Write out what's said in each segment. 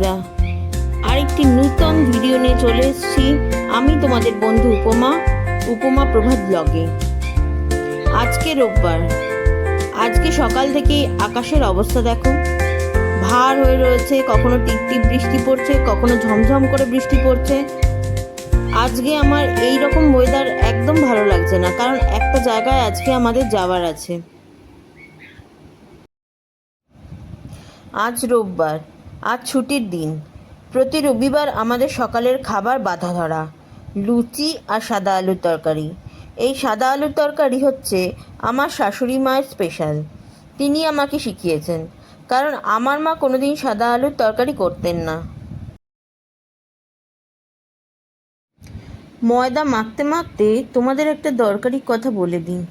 বন্ধুরা। আরেকটি নূতন ভিডিও নিয়ে চলে এসেছি। আমি তোমাদের বন্ধু উপমা উপমা প্রভাত ব্লগে আজকে রোববার। আজকে সকাল থেকে আকাশের অবস্থা দেখো। ভার হয়ে রয়েছে, কখনো টিপটিপ বৃষ্টি পড়ছে, কখনো ঝমঝম করে বৃষ্টি পড়ছে। আজকে আমার এই রকম ওয়েদার একদম ভালো লাগছে না, কারণ একটা জায়গায় আজকে আমাদের যাওয়ার আছে। আজ রোববার। আজ ছুটির দিন। প্রতি রবিবার আমাদের সকালের খাবার বাধা ধরা লুচি আর সাদা আলুর তরকারি। এই সাদা আলুর তরকারি হচ্ছে আমার শাশুড়ি মায়ের স্পেশাল তিনি আমাকে শিখিয়েছেন, কারণ আমার মা কোনোদিন সাদা আলুর তরকারি করতেন না। ময়দা মাখতে মাখতে তোমাদের একটা দরকারি কথা বলে দিই।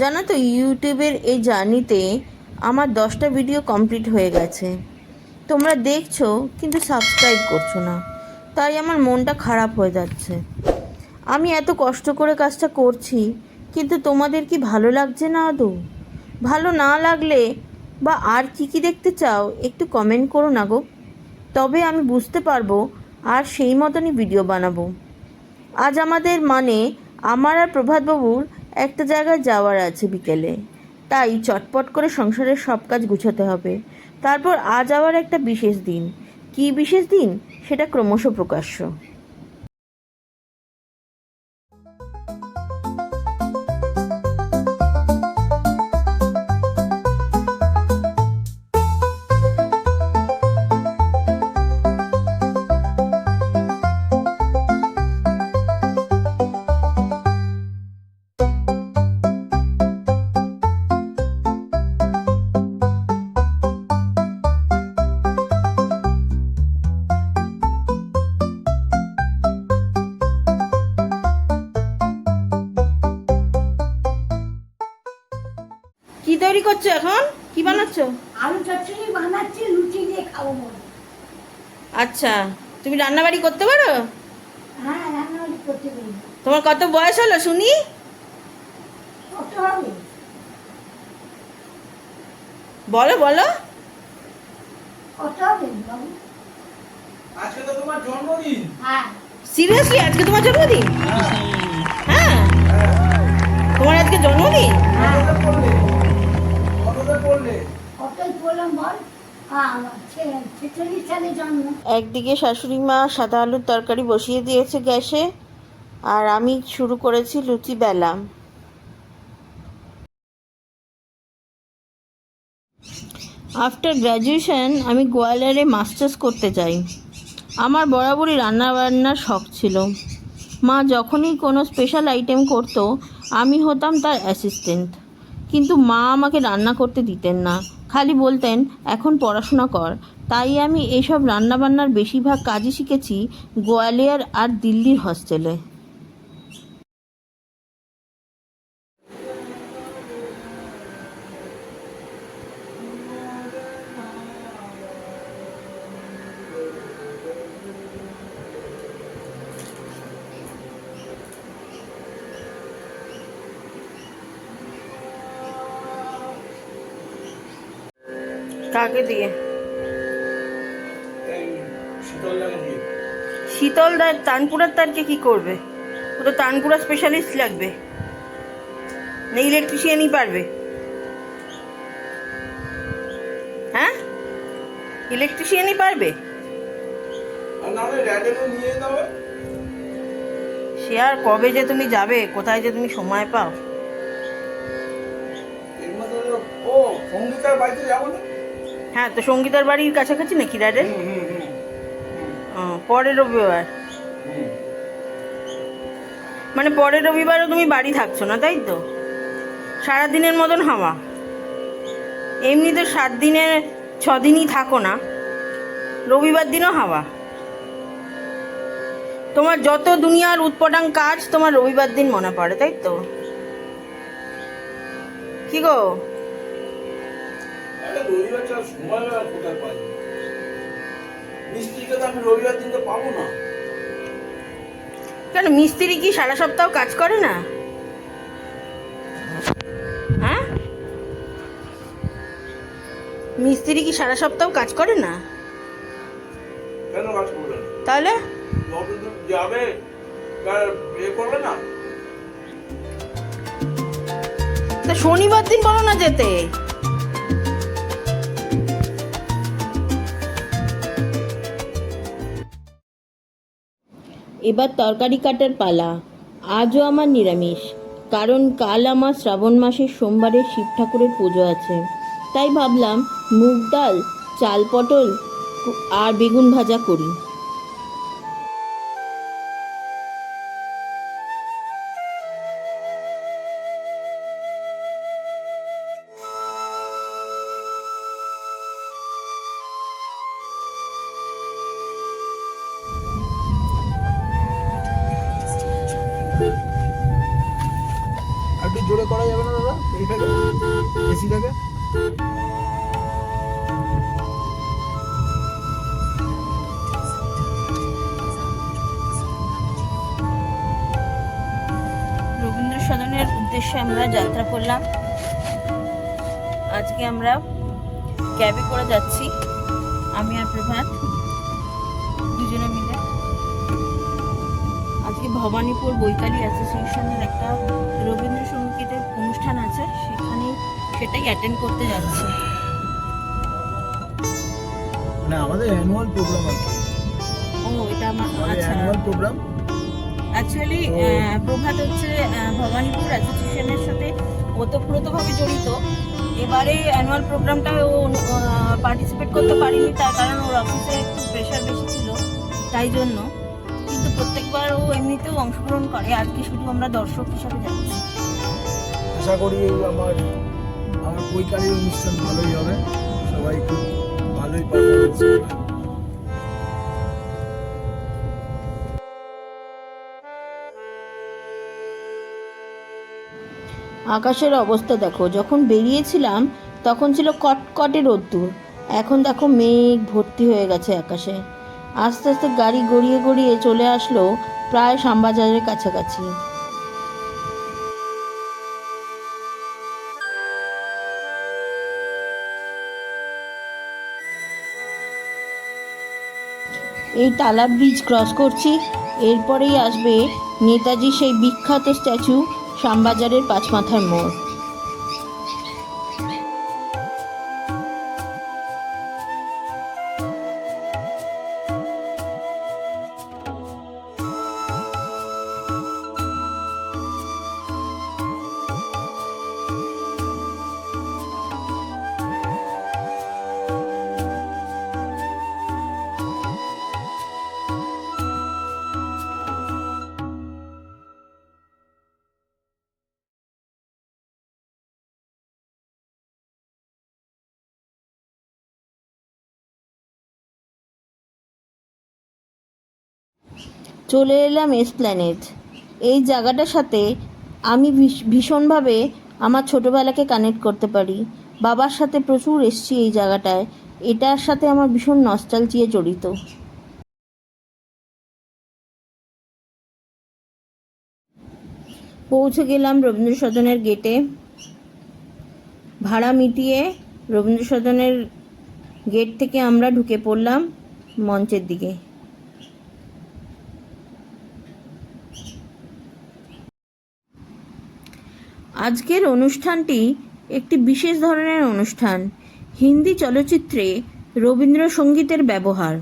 জানো তো, ইউটিউবের এই জার্নিতে আমার দশটা ভিডিও কমপ্লিট হয়ে গেছে। তোমরা দেখছ, কিন্তু সাবস্ক্রাইব করছ না। তাই আমার মনটা খারাপ হয়ে যাচ্ছে। আমি এত কষ্ট করে কাজটা করছি, কিন্তু তোমাদের কি ভালো লাগছে না, আদৌ? ভালো না লাগলে বা আর কি কি দেখতে চাও, একটু কমেন্ট করো না গো। তবে আমি বুঝতে পারব, আর সেই মতনই ভিডিও বানাবো। আজ আমাদের মানে আমার আর প্রভাতবাবুর একটা জায়গায় যাওয়ার আছে বিকেলে। তাই চটপট করে সংসারের সব কাজ গুছাতে হবে। তারপর আজ আবার একটা বিশেষ দিন। কি বিশেষ দিন? সেটা ক্রমশ প্রকাশ্য। এখন? কি বানাচ্ছো? আলু চচ্চড়ি বানাচ্ছি লুচি দিয়ে খাব। আচ্ছা তুমি রান্নাবাড়ি করতে পারো? হ্যাঁ রান্নাবাড়ি করতে পারি। তোমার কত বয়স হলো শুনি? কত হবে? বলো বলো। কত হবে বাবু? আজকে তো তোমার জন্মদিন। হ্যাঁ। সিরিয়াসলি আজকে তোমার জন্মদিন? হ্যাঁ। তোমার আজকে জন্মদিন? কতটা একদিকে শাশুড়ি মা সাদা আলুর তরকারি বসিয়ে দিয়েছে গ্যাসে, আর আমি শুরু করেছি লুচি বেলা আফটার গ্র্যাজুয়েশন আমি গোয়ালিয়রে মাস্টার্স করতে চাই। আমার বরাবরই রান্না বান্নার শখ ছিল। মা যখনই কোনো স্পেশাল আইটেম করতো, আমি হতাম তার অ্যাসিস্ট্যান্ট কিন্তু মা আমাকে রান্না করতে দিতেন না। খালি বলতেন, এখন পড়াশোনা কর। তাই আমি এইসব রান্নাবান্নার বেশিরভাগ কাজই শিখেছি গোয়ালিয়র আর দিল্লির হস্টেলে। কাকে দিয়ে। শীতল দার তানপুরার তারকে কি করবে? ও তো তানপুরা স্পেশালিস্ট লাগবে। না ইলেকট্রিশিয়ানই পারবে। হ্যাঁ? ইলেকট্রিশিয়ানই পারবে? সে আর কবে যে তুমি যাবে কোথায় যে তুমি সময় পাও? ও সঙ্গীতার বাড়িতে যাব না? হ্যাঁ তো সঙ্গীতার বাড়ির কাছাকাছি নাকি ও, পরের রবিবার। মানে পরের রবিবারও তুমি বাড়ি থাকছো না তাই তো? সারাদিনের মতন হাওয়া। এমনি তো সাত দিনের ছ দিনই থাকো না রবিবার দিনও হাওয়া। তোমার যত দুনিয়ার উৎপটাং কাজ তোমার রবিবার দিন মনে পড়ে তাই তো? কি গো? আরে রবিবার ছাড়া সময় আর কোথায় পাই? মিস্ত্রিকে তো আমি রবিবার দিন তো পাবো না। কেন মিস্ত্রি কি সারা সপ্তাহ কাজ করে না? হ্যাঁ? মিস্ত্রি কি সারা সপ্তাহ কাজ করে না? কেন কাজ করবে তাহলে? যাবে করবে না? তা শনিবার দিন বলো না যেতে। এবার তরকারি কাটার পালা। আজও আমার নিরামিষ। কারণ কাল আমার শ্রাবণ মাসের সোমবারে শিব ঠাকুরের পুজো আছে। তাই ভাবলাম মুগ ডাল, চাল পটল আর বেগুন ভাজা করি। জোরে করা যাবে না দাদা? এইটাকে এসিটাকে সদনের উদ্দেশ্যে আমরা যাত্রা করলাম। আজকে আমরা ক্যাবে করে যাচ্ছি। আমি আর প্রভাত দুজনে মিলে। আজকে ভবানীপুর বৈকালী অ্যাসোসিয়েশনের একটা রবীন্দ্রসঙ্গীতের অনুষ্ঠান আছে সেখানে সেটাই অ্যাটেন্ড করতে যাচ্ছি। মানে আমাদের অ্যানুয়াল প্রোগ্রাম কি। ও এটা আমার আমাদের আচ্ছা। অ্যানুয়াল প্রোগ্রাম অ্যাকচুয়ালি প্রভাত হচ্ছে ভবানীপুর অ্যাসোসিয়েশনের সাথে ওতপ্রোতভাবে জড়িত। এবারে অ্যানুয়াল প্রোগ্রামটা ও পার্টিসিপেট করতে পারেনি তার কারণ ওর অফিসে একটু প্রেশার বেশি ছিল তাই জন্য। প্রত্যেকবার ও এমনিতেও অংশগ্রহণ করে আজকে শুধু আমরা দর্শক হিসাবে যাচ্ছি আশা করি আমার আমার বৈকালীর অনুষ্ঠান ভালোই হবে। সবাই খুব ভালোই পারফরমেন্স করবে আকাশের অবস্থা দেখো যখন বেরিয়েছিলাম তখন ছিল কটকটে রোদ্দুর। এখন দেখো মেঘ ভর্তি হয়ে গেছে আকাশে। আস্তে আস্তে গাড়ি গড়িয়ে গড়িয়ে চলে আসলো প্রায় শ্যামবাজারের কাছাকাছি। এই টালা ব্রিজ ক্রস করছি, এরপরেই আসবে নেতাজি সেই বিখ্যাত স্ট্যাচু শ্যামবাজারের পাঁচমাথার মোড়। চলে এলাম এসপ্ল্যানেড। এই জায়গাটার সাথে আমি ভীষ- ভীষণভাবে আমার ছোটোবেলাকে কানেক্ট করতে পারি। বাবার সাথে প্রচুর এসছি এই জায়গাটায়। এটার সাথে আমার ভীষণ নস্টালজিয়ে জড়িত। পৌঁছে গেলাম রবীন্দ্র সদনের গেটে। ভাড়া মিটিয়ে রবীন্দ্র সদনের গেট থেকে আমরা ঢুকে পড়লাম মঞ্চের দিকে। আজকের অনুষ্ঠানটি একটি বিশেষ ধরনের অনুষ্ঠান। হিন্দি চলচ্চিত্রে রবীন্দ্রসঙ্গীতের ব্যবহার।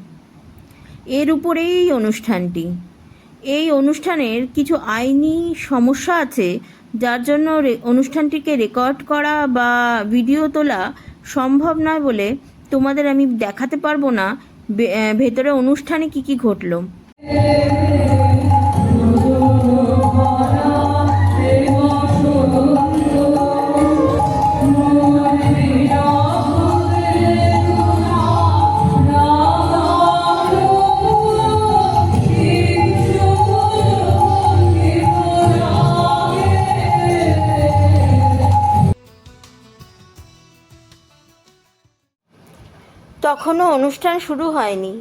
এর উপরেই এই অনুষ্ঠানটি। এই অনুষ্ঠানের কিছু আইনি সমস্যা আছে, যার জন্য অনুষ্ঠানটিকে রেকর্ড করা বা ভিডিও তোলা সম্ভব নয় বলে তোমাদের আমি দেখাতে পারব না। ভেতরে অনুষ্ঠানে কি কি ঘটলো। অনুষ্ঠান শুরু হয়নি।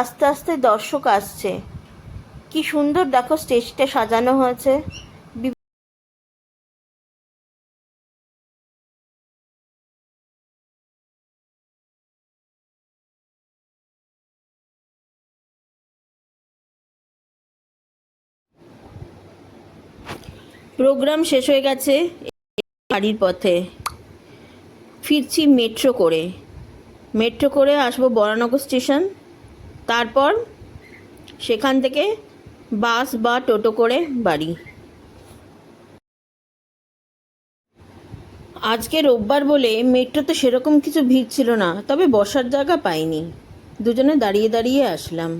আস্তে আস্তে দর্শক আসছে। কি সুন্দর দেখো স্টেজটা সাজানো হয়েছে। প্রোগ্রাম শেষ হয়ে গেছে বাড়ির পথে। ফিরছি মেট্রো করে। মেট্রো করে আসব বরানগর স্টেশন। তারপর সেখান থেকে বাস বা টোটো করে বাড়ি। আজকে রোববার বলে মেট্রোতে সেরকম কিছু ভিড় ছিল না, তবে বসার জায়গা পাইনি। দুজনে দাঁড়িয়ে দাঁড়িয়ে আসলাম।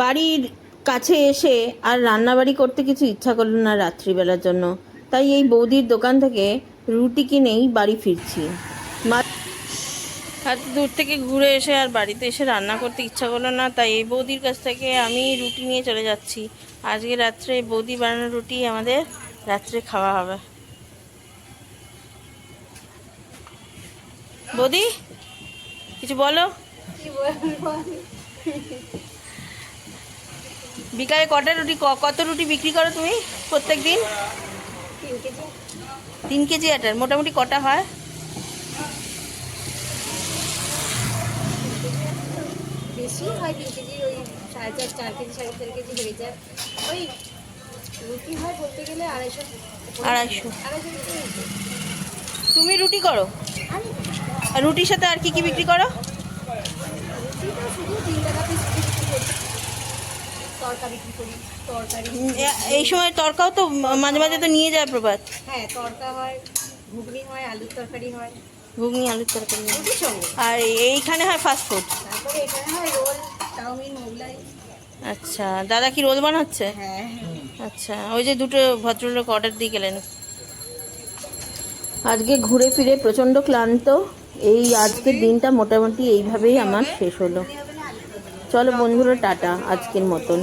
বাড়ির কাছে এসে আর রান্নাবাড়ি করতে কিছু ইচ্ছা করল না রাত্রিবেলার জন্য। তাই এই বৌদির দোকান থেকে রুটি কিনেই বাড়ি ফিরছি। এত দূর থেকে ঘুরে এসে আর বাড়িতে এসে রান্না করতে ইচ্ছা করল না, তাই এই বৌদির কাছ থেকে আমি রুটি নিয়ে চলে যাচ্ছি। আজকে রাত্রে বৌদি বানানো রুটি আমাদের রাত্রে খাওয়া হবে। বৌদি, কিছু বলো? বিকালে কটা রুটি কত রুটি বিক্রি করো তুমি প্রত্যেক দিন তিন কেজি আটার, মোটামুটি কটা হয়? বেশি হয় তিন কেজি? ওই সাড়ে চার চার কেজি সাড়ে চার কেজি হয়ে যায়। ওই রুটি হয় বলতে গেলে আড়াইশো আড়াইশো। আড়াইশো তুমি রুটি করো? আর রুটির সাথে আর কি কি বিক্রি করো? এই সময় তরকাও তো মাঝে মাঝে তো নিয়ে যায় প্রভাত। হ্যাঁ তরকা হয় ঘুগনি হয় আলুর তরকারি হয়। ঘুগনি আলুর তরকারি আর এইখানে হয় ফাস্ট ফুড তারপরে এখানে হয় রোল চাউমিন মোগলাই। আচ্ছা দাদা কি রোল বানাচ্ছে? হ্যাঁ আচ্ছা ওই যে দুটো ভদ্রলোক অর্ডার দিয়ে গেলেন। আজকে ঘুরে ফিরে প্রচণ্ড ক্লান্ত। এই আজকের দিনটা মোটামুটি এইভাবেই আমার শেষ হলো। চলো বন্ধুরা টাটা আজকের মতন।